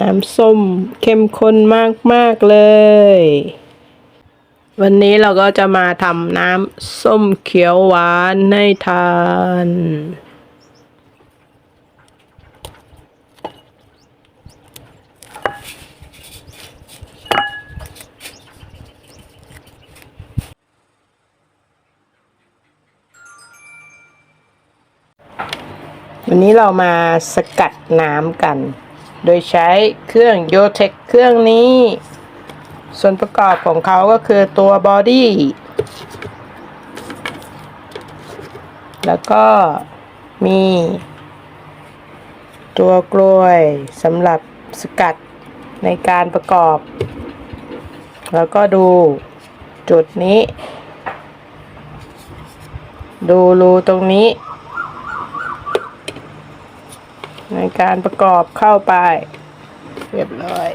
น้ำส้มเข้มข้นมาก ๆ เลย วันนี้เราก็จะมาทำน้ำส้มเขียวหวานให้ทาน วันนี้เรามาสกัดน้ำกัน โดยใช้เครื่องโยเทคเครื่องนี้ ส่วนประกอบของเขาก็คือตัวบอดี้แล้วก็มีตัวกล้วยสำหรับสกัดในการประกอบ แล้วก็ดูจุดนี้ ดูรูตรงนี้ ในการประกอบเข้าไป เรียบร้อย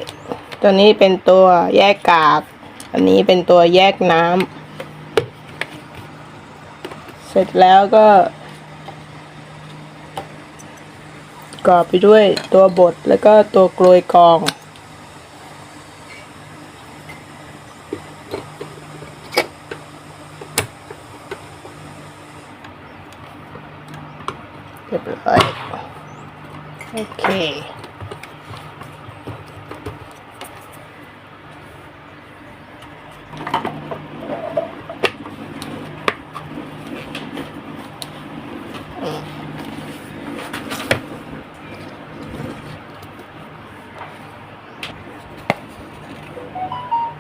ตัวนี้เป็นตัวแยกกาก อันนี้เป็นตัวแยกน้ำเสร็จแล้วก็ประกอบไปด้วยตัวบดแล้วก็ตัวกลวยกอง เรียบร้อย โอเค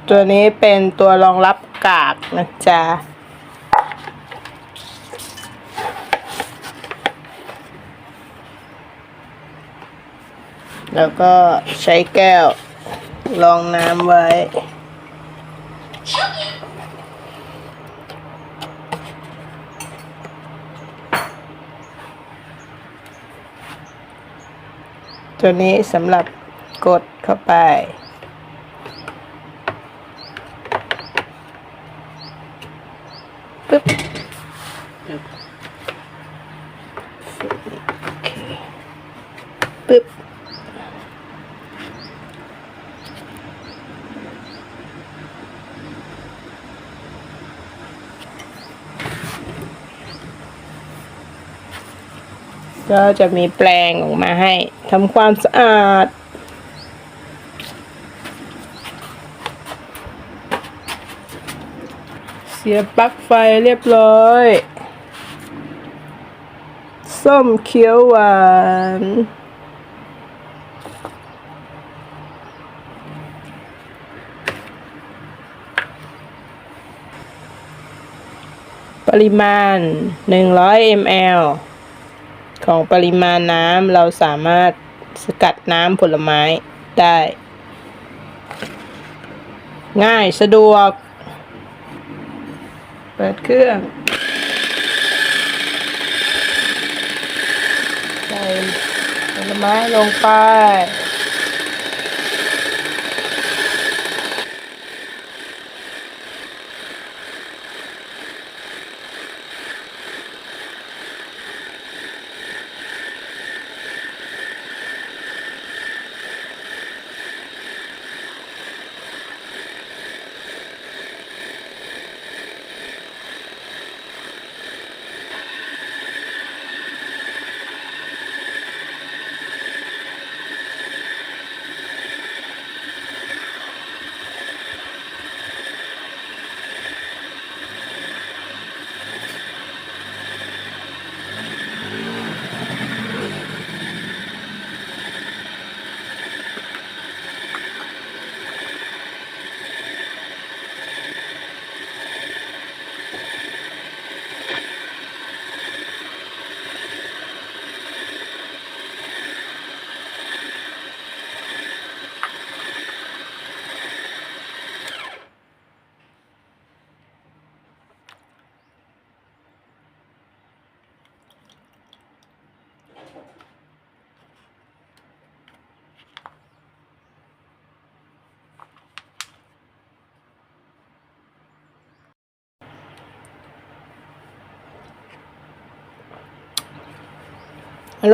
ตัวนี้เป็นตัวรองรับกากนะจ๊ะ แล้วก็ใช้แก้วรองน้ำไว้ ตัวนี้สำหรับกดเข้าไป ปึ๊บปึ๊บโอเคปึ๊บ ก็จะมีแปลงออกมาให้ทำความสะอาด เสียบปลั๊กไฟเรียบร้อย ส้มเขียวหวานปริมาณ 100 ml ของปริมาณน้ำเราสามารถสกัดน้ำผลไม้ได้ ง่ายสะดวก เปิดเครื่องใส่ผลไม้ลงไป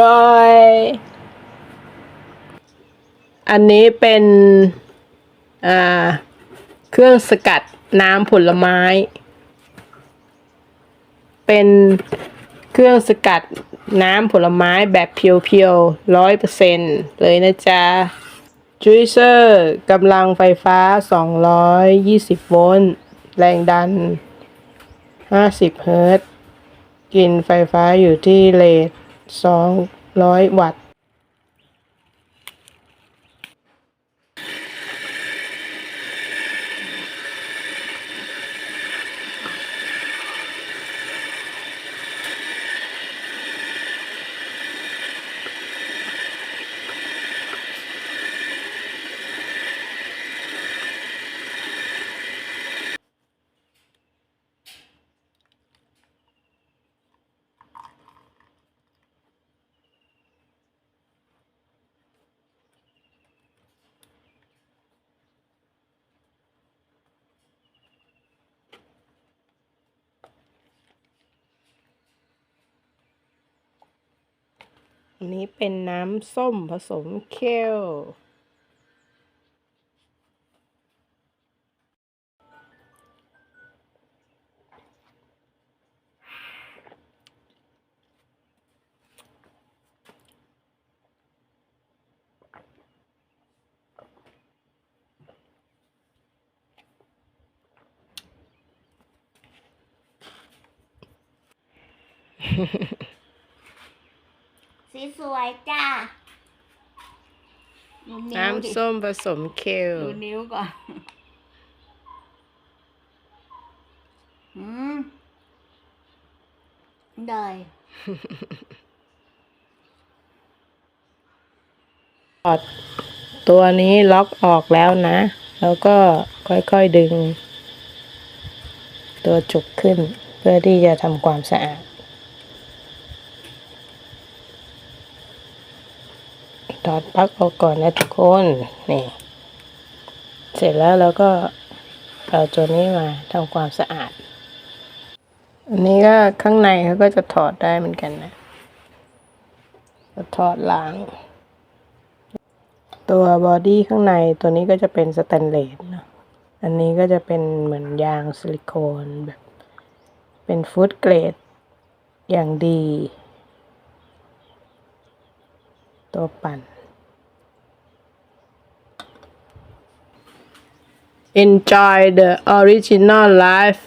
ร่อย อันนี้เป็นอ่าเครื่องสกัดน้ำผลไม้ เป็นเครื่องสกัดน้ำผลไม้แบบเพียวๆร้อยเปอร์เซ็นเลยนะจ๊ะจูเซอร์กำลังไฟฟ้า 220 โวลต์ แรงดัน 50 เฮิรตซ์กินไฟฟ้าอยู่ที่เรท 200 วัตต์ อันนี้เป็นน้ำส้มผสมเคลสี สวยจ้าดูนิ้วดิน้ำส้มผสมเคลดูนิ้วก่อน อืมได้ถอดตัวนี้ล็อกออกแล้วนะ แล้วก็ค่อยๆดึง ตัวจุกขึ้นเพื่อที่จะทำความสะอาด ถอดปลั๊กออกก่อนนะทุกคนนี่เสร็จแล้วเราก็เอาตัวนี้มาทำความสะอาด อันนี้ก็ข้างในเขาก็จะถอดได้เหมือนกันนะก็ถอดล้าง ตัวบอดี้ข้างในตัวนี้ก็จะเป็นสแตนเลสเนอะอันนี้ก็จะเป็นเหมือนยางซิลิโคนแบบ เป็นฟูดเกรดอย่างดี ตัวปั่น Enjoy the original life